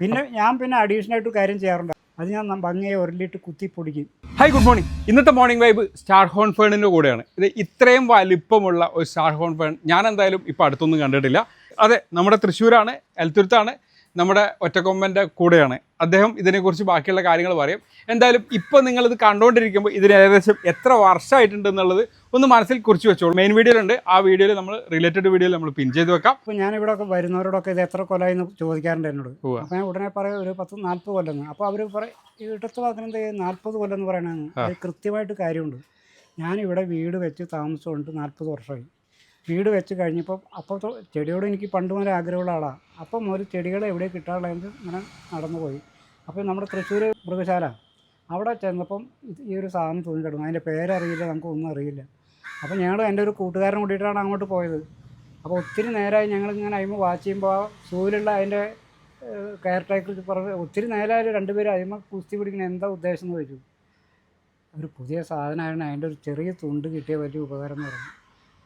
പിന്നെ ഞാൻ പിന്നെ അഡീഷണൽ ആയിട്ട് കാര്യം ചെയ്യാറുണ്ട്. അത് ഞാൻ ഭംഗിയെ ഉരുളിയിട്ട് കുത്തി പൊടിക്കും. ഹായ് ഗുഡ് മോർണിംഗ് ഇന്നത്തെ മോർണിംഗ് വൈബ് സ്റ്റാർ ഹോൺ ഫേണിന്റെ കൂടെയാണ്. ഇത് ഇത്രയും വലിപ്പമുള്ള ഒരു സ്റ്റാർ ഹോൺ ഫേൺ ഞാൻ എന്തായാലും ഇപ്പോൾ അടുത്തൊന്നും കണ്ടിട്ടില്ല. അതെ നമ്മുടെ തൃശ്ശൂരാണ് എലത്തുരുത്താണ് നമ്മുടെ ഒറ്റക്കൊമ്പന്റെ കൂടെയാണ്. അദ്ദേഹം ഇതിനെക്കുറിച്ച് ബാക്കിയുള്ള കാര്യങ്ങൾ പറയും. എന്തായാലും ഇപ്പോൾ നിങ്ങളിത് കണ്ടുകൊണ്ടിരിക്കുമ്പോൾ ഇതിന് ഏകദേശം എത്ര വർഷമായിട്ടുണ്ട് എന്നുള്ളത് ഒന്ന് മനസ്സിൽ കുറിച്ച് വെച്ചോളൂ. മെയിൻ വീഡിയോയിലുണ്ട് ആ വീഡിയോയിൽ നമ്മൾ റിലേറ്റഡ് വീഡിയോയിൽ നമ്മൾ പിൻ ചെയ്ത് വെക്കാം. അപ്പോൾ ഞാൻ ഇവിടെ ഒക്കെ വരുന്നവരോടൊക്കെ ഇത് എത്ര കൊല്ലമായി എന്ന് ചോദിക്കാറുണ്ട് എന്നോട്. അപ്പോൾ ഞാൻ ഉടനെ പറയും ഒരു പത്ത് നാൽപ്പത് കൊല്ലം അപ്പോൾ അവർ പറയും ഇടത്ത് വാക്കിനെന്ത് നാൽപ്പത് കൊല്ലം എന്ന് പറയണമെന്ന് കൃത്യമായിട്ട് കാര്യമുണ്ട്. ഞാനിവിടെ വീട് വെച്ച് താമസിച്ചുകൊണ്ട് നാൽപ്പത് വർഷമായി. വീട് വെച്ച് കഴിഞ്ഞപ്പോൾ അപ്പോൾ ചെടിയോട് എനിക്ക് പണ്ട് മുതലേ ആഗ്രഹമുള്ള ആളാണ് അപ്പം ഒരു ചെടികളെ എവിടെ കിട്ടാനുള്ളത് ഇങ്ങനെ നടന്നു പോയി. അപ്പോൾ നമ്മുടെ തൃശ്ശൂർ മൃഗശാല അവിടെ ചെന്നപ്പം ഈ ഒരു സാധനം തൂങ്ങി കിടന്നു അതിന്റെ പേരറിയില്ല നമുക്കൊന്നും അറിയില്ല. അപ്പോൾ ഞങ്ങൾ എന്റെ ഒരു കൂട്ടുകാരൻ കൂടിയിട്ടാണ് അങ്ങോട്ട് പോയത്. അപ്പോൾ ഒത്തിരി നേരമായി ഞങ്ങൾ ഇങ്ങനെ അയിമ വാച്ച് ചെയ്യുമ്പോൾ ആ സൂവിലുള്ള അതിന്റെ കെയർ ടേക്കർ പറഞ്ഞ് ഒത്തിരി നേരമായാലും രണ്ടുപേരും അയിമ കുസ്തി പിടിക്കുന്ന എന്താ ഉദ്ദേശം എന്ന് ചോദിച്ചു. ഒരു പുതിയ സാധനമായിരുന്നു. അതിന്റെ ഒരു ചെറിയ തുണ്ട് കിട്ടിയ വലിയ ഉപകാരം എന്ന് പറഞ്ഞു.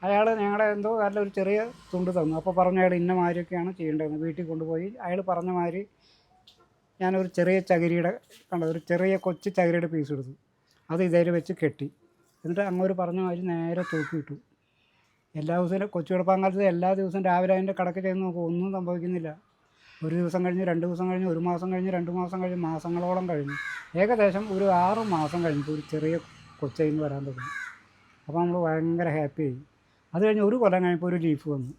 അയാൾ ഞങ്ങളെ എന്തോ കാരണം ഒരു ചെറിയ തുണ്ട് തന്നു. അപ്പോൾ പറഞ്ഞു അയാൾ ഇന്ന മാതിരിയൊക്കെയാണ് ചെയ്യേണ്ടതെന്ന് വീട്ടിൽ കൊണ്ടുപോയി. അയാൾ പറഞ്ഞ മാതിരി ഞാനൊരു ചെറിയ ചകിരിയുടെ കണ്ടത് ഒരു ചെറിയ കൊച്ചു ചകിരിയുടെ പീസ് എടുത്തു. അത് ഇതേൽ വെച്ച് കെട്ടി. എന്നിട്ട് അങ്ങോട്ട് പറഞ്ഞ മാതിരി നേരെ തൂക്കിയിട്ടു എല്ലാ ദിവസവും കൊച്ചു കിടപ്പാങ്കാലത്ത് എല്ലാ ദിവസവും രാവിലെ അതിന്റെ കടക്ക് ചെന്ന് നോക്കും. ഒന്നും സംഭവിക്കുന്നില്ല. ഒരു ദിവസം കഴിഞ്ഞ് രണ്ട് ദിവസം കഴിഞ്ഞ് ഒരു മാസം കഴിഞ്ഞ് രണ്ട് മാസം കഴിഞ്ഞ് മാസങ്ങളോളം കഴിഞ്ഞു. ഏകദേശം ഒരു ആറ് മാസം കഴിഞ്ഞിട്ട് ഒരു ചെറിയ കൊച്ചയിന്ന് വരാൻ തുടങ്ങി. അപ്പോൾ നമ്മൾ ഭയങ്കര ഹാപ്പി ആയി. അത് കഴിഞ്ഞ് ഒരു കൊല്ലം കഴിഞ്ഞപ്പോൾ ഒരു ലീഫ് വന്നു.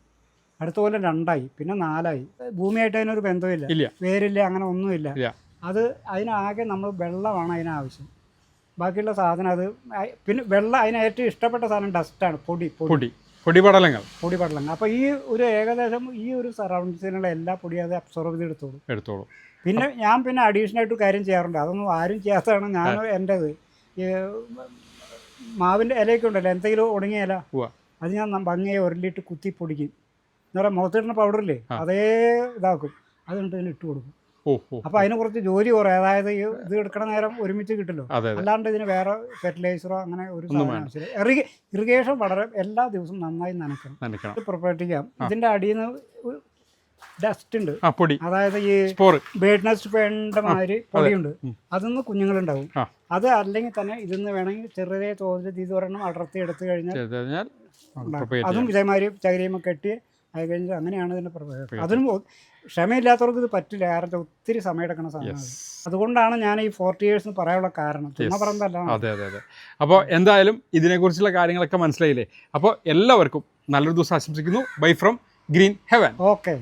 അടുത്ത കൊല്ലം രണ്ടായി പിന്നെ നാലായി. ഭൂമിയായിട്ട് അതിനൊരു ബന്ധമില്ല. ഇല്ല. വേരില്ല അങ്ങനെ ഒന്നുമില്ല. അത് അതിനാകെ നമ്മൾ വെള്ളമാണ് അതിനാവശ്യം. ബാക്കിയുള്ള സാധനം അത് പിന്നെ വെള്ളം അതിന് ഏറ്റവും ഇഷ്ടപ്പെട്ട സാധനം ഡസ്റ്റാണ് പൊടി പൊടി. പൊടി. പൊടിപടലങ്ങൾ. പൊടി പടലങ്ങ അപ്പോൾ ഈ ഒരു ഏകദേശം ഈ ഒരു സറൗണ്ടിങ്സിലുള്ള എല്ലാ പൊടിയും അത് അബ്സോർവ് ചെയ്തെടുത്തോളൂ എടുത്തോളൂ. പിന്നെ ഞാൻ പിന്നെ അഡീഷണൽ ആയിട്ട് കാര്യം ചെയ്യാറുണ്ട്. അതൊന്നും ആരും ചെയ്യാത്തതാണ് ഞാൻ എന്റെത് മാവിന്റെ ഇലയൊക്കെ ഉണ്ടല്ലോ എന്തെങ്കിലും ഉണങ്ങിയ ഇല? ഉവ്വ. അത് ഞാൻ ന- ഭംഗിയെ ഉരലിട്ട് കുത്തി പൊടിക്കും. എന്ന് പറയാം മുഖത്തിടുന്ന പൗഡറില്ലേ. അതേ ഇതാക്കും. അത് കണ്ടിട്ട് ഇതിന് ഇട്ട് കൊടുക്കും. അപ്പോൾ അതിന് കുറച്ച് ജോലി കുറയും അതായത് ഇത് എടുക്കണ നേരം ഒരുമിച്ച് അതെ അല്ലാണ്ട് ഇതിന് വേറെ ഫെർട്ടിലൈസറോ അങ്ങനെ ഒരു ഇറിഗേഷൻ വളരെ എല്ലാ ദിവസവും നന്നായി നനക്കണം ഇത് ഇതിന്റെ ആ. അടിയിൽ നിന്ന് ഡസ്റ്റ് ഉണ്ട്. ആ പൊടി. അതായത് ഈ സ്പോർ ബേഡ് നെസ്റ്റ് വേണ്ട മാതിരി പൊടിയുണ്ട്. അതൊന്ന് കുഞ്ഞുങ്ങളുണ്ടാവും. അത് അല്ലെങ്കിൽ തന്നെ ഇതിന്ന് വേണമെങ്കിൽ ചെറിയ തോതിൽ ഇത് ഒരെണ്ണം അടർത്തി എടുത്തു കഴിഞ്ഞാൽ അതും ഇതേമാതിരി ചകിരിയുമ്പോൾ കെട്ടി അത് കഴിഞ്ഞ് അങ്ങനെയാണ് ഇതിന്റെ പ്രൊപ്പറേറ്റ് അതിനും ക്ഷമയില്ലാത്തവർക്ക് ഇത് പറ്റില്ല. കാരണം ഒത്തിരി സമയം എടുക്കുന്ന സാധനമാണ്. അതുകൊണ്ടാണ് ഞാൻ ഈ ഫോർട്ടി ഇയേഴ്സ് എന്ന് പറയാനുള്ള കാരണം. ചുമ്മാ പറഞ്ഞതല്ല. അതെ അതെ അതെ. അപ്പോൾ എന്തായാലും ഇതിനെക്കുറിച്ചുള്ള കാര്യങ്ങളൊക്കെ മനസ്സിലായില്ലേ? അപ്പോൾ എല്ലാവർക്കും നല്ലൊരു ദിവസം ആശംസിക്കുന്നു. Bye from green heaven okay